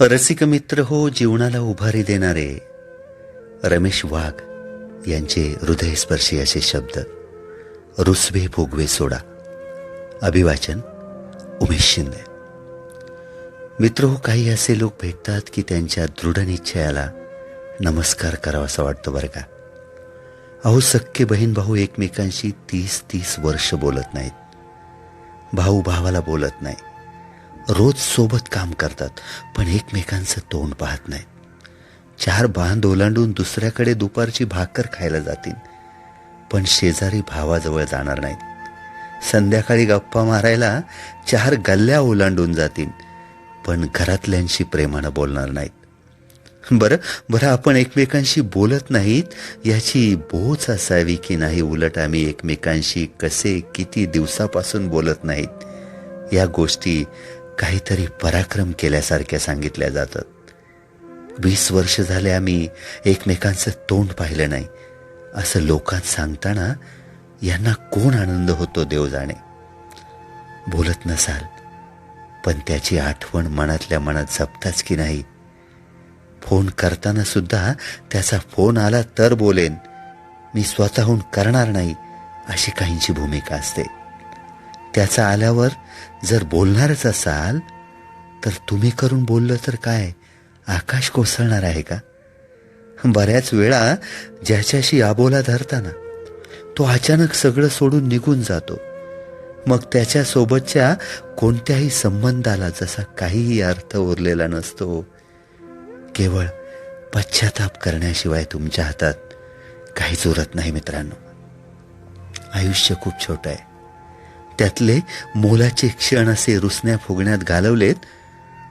रसिक मित्र हो जीवनाला उभारी देणारे रमेश वाघ यांचे हृदयस्पर्शी असे शब्द. रुसवे भोगवे सोडा. अभिवाचन उमेश शिंदे. मित्र हो काही असे लोक भेटतात की त्यांच्या दृढ निश्चयाला नमस्कार करावासा वाटतो बरं का? अहो सख्खे बहीण भाऊ एकमेकांशी तीस तीस वर्ष बोलत नाहीत. भाऊ भावाला बोलत नाही रोज सोबत काम करतात पण एकमेकांचं तोंड पाहत नाहीत. चार बांध ओलांडून दुसऱ्याकडे दुपारची भाकर खायला जातील पण शेजारी भावाजवळ जाणार नाहीत. संध्याकाळी गप्पा मारायला चार गल्ल्या ओलांडून जातील पण घरातल्यांशी प्रेमानं बोलणार नाहीत. बरं बरं आपण एकमेकांशी बोलत नाहीत याची बोच असावी की नाही उलट आम्ही एकमेकांशी कसे किती दिवसापासून बोलत नाहीत? या गोष्टी काहीतरी पराक्रम केल्यासारख्या सांगितल्या जातात. वीस वर्ष झाले आम्ही एकमेकांचं तोंड पाहिलं नाही. असं लोकांत सांगताना यांना कोण आनंद होतो देव जाणे? बोलत नसाल पण त्याची आठवण मनातल्या मनात जपताच की नाही? फोन करताना सुद्धा त्याचा फोन आला तर बोलेन मी स्वतःहून करणार नाही अशी काहींची भूमिका असते. त्याचा आल्यावर जर बोलणारच असाल तर तुम्ही करून बोललं तर काय? आकाश कोसळणार आहे का? बऱ्याच वेळा ज्याच्याशी आबोला धरताना तो अचानक सगळं सोडून निघून जातो. मग त्याच्यासोबतच्या कोणत्याही संबंधाला जसा काहीही अर्थ उरलेला नसतो. केवळ पश्चाताप करण्याशिवाय तुमच्या हातात काहीच उरत नाही मित्रांनो. आयुष्य खूप छोटं आहे. त्यातले मोलाचे क्षण असे रुसण्या फुगण्यात घालवलेत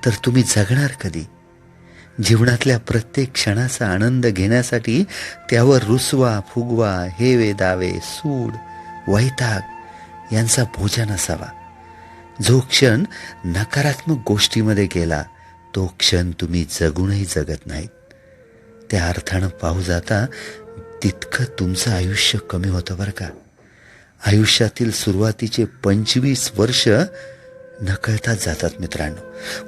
तर तुम्ही जगणार कधी? जीवनातल्या प्रत्येक क्षणाचा आनंद घेण्यासाठी त्यावर रुसवा फुगवा हेवे दावे सूड वैताग यांचा भोजन असावा. जो क्षण नकारात्मक गोष्टीमध्ये गेला तो क्षण तुम्ही जगूनही जगत नाहीत. त्या अर्थानं पाहू जाता तितकं तुमचं आयुष्य कमी होतं बरं का? आयुष्यातील सुरुवातीचे पंचवीस वर्ष नकळतात जातात मित्रांनो.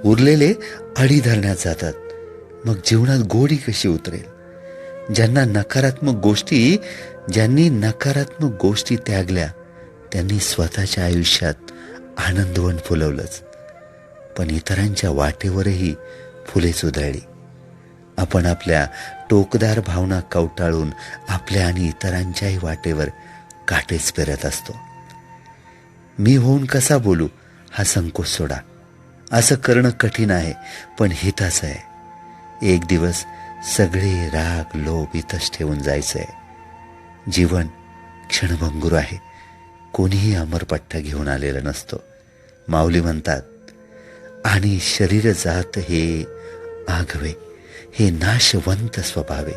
उरलेले अडी धरण्यात जातात. मग जीवनात गोडी कशी उतरेल? ज्यांना नकारात्मक गोष्टी ज्यांनी नकारात्मक गोष्टी त्यागल्या त्यांनी स्वतःच्या आयुष्यात आनंदवन फुलवलंच. पण इतरांच्या वाटेवरही फुले उधळली आपण आपल्या टोकदार भावना कवटाळून आपल्या आणि इतरांच्याही वाटेवर काटेच पेरत असतो. मी होऊन कसा बोलू? हा संकोच सोडा. असं करणं कठीण आहे पण हिताचं आहे. एक दिवस सगळे राग लोभ इथंच ठेवून जायचं आहे जीवन क्षणभंगूर आहे. कोणीही अमरपट्टा घेऊन आलेला नसतो. माऊली म्हणतात आणि शरीर जात हे आघवे हे नाशवंत स्वभावे.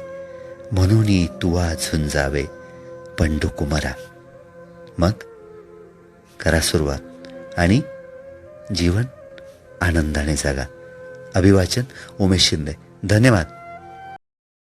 म्हणून तुवा झुंजावे पंडू कुमारा मग करा सुरुवात आणि जीवन आनंदाने जागा. अभिवाचन उमेश शिंदे. धन्यवाद.